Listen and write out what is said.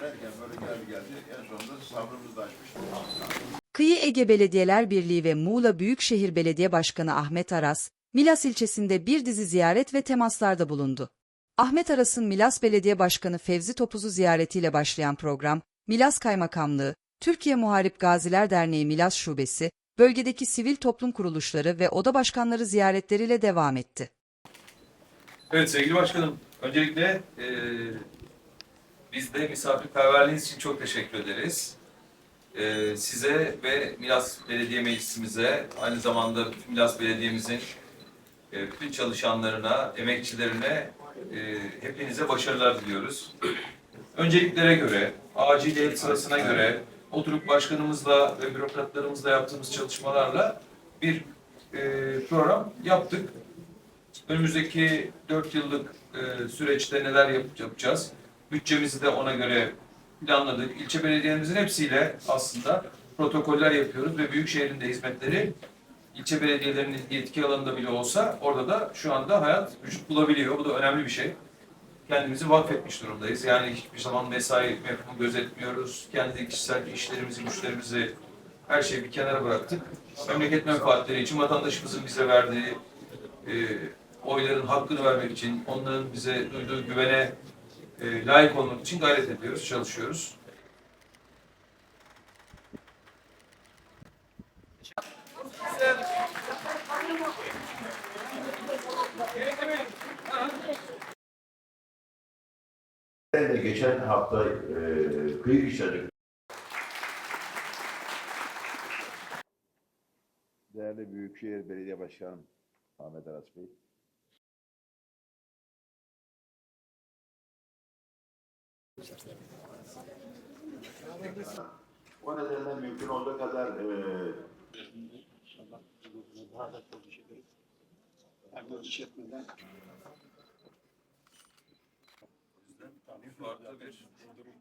Derken böyle geldi geldi. En sonunda sabrımızı da açmıştık. Kıyı Ege Belediyeler Birliği ve Muğla Büyükşehir Belediye Başkanı Ahmet Aras, Milas ilçesinde bir dizi ziyaret ve temaslarda bulundu. Ahmet Aras'ın Milas Belediye Başkanı Fevzi Topuz'u ziyaretiyle başlayan program, Milas Kaymakamlığı, Türkiye Muharip Gaziler Derneği Milas Şubesi, bölgedeki sivil toplum kuruluşları ve oda başkanları ziyaretleriyle devam etti. Evet sevgili başkanım, öncelikle eee biz de misafirperverliğiniz için çok teşekkür ederiz. Eee, size ve Milas Belediye Meclisimize, aynı zamanda Milas Belediye'mizin eee, bütün çalışanlarına, emekçilerine, eee, hepinize başarılar diliyoruz. Önceliklere göre, aciliyet sırasına göre, oturup başkanımızla ve bürokratlarımızla yaptığımız çalışmalarla bir eee, program yaptık önümüzdeki 4 yıllık e, süreçte neler yap- yapacağız? Bütçemizi de ona göre planladık. İlçe belediyemizin hepsiyle aslında protokoller yapıyoruz ve Büyükşehir'in de hizmetleri ilçe belediyelerinin yetki alanında bile olsa orada da şu anda hayat vücut bulabiliyor. Bu da önemli bir şey. Kendimizi vakfetmiş durumdayız. Yani hiçbir zaman mesai mefhumu gözetmiyoruz. Kendi kişisel işlerimizi, güçlerimizi her şeyi bir kenara bıraktık. Memleket menfaatleri için vatandaşımızın bize verdiği e, oyların hakkını vermek için, onların bize duyduğu güvene e, layık olmak için gayret ediyoruz, çalışıyoruz. Ben de geçen hafta e, kıyı işleri Değerli Büyükşehir Belediye Başkanım Ahmet Aras Bey. O nedenle mümkün olduğu kadar e, inşallah daha da bir durum.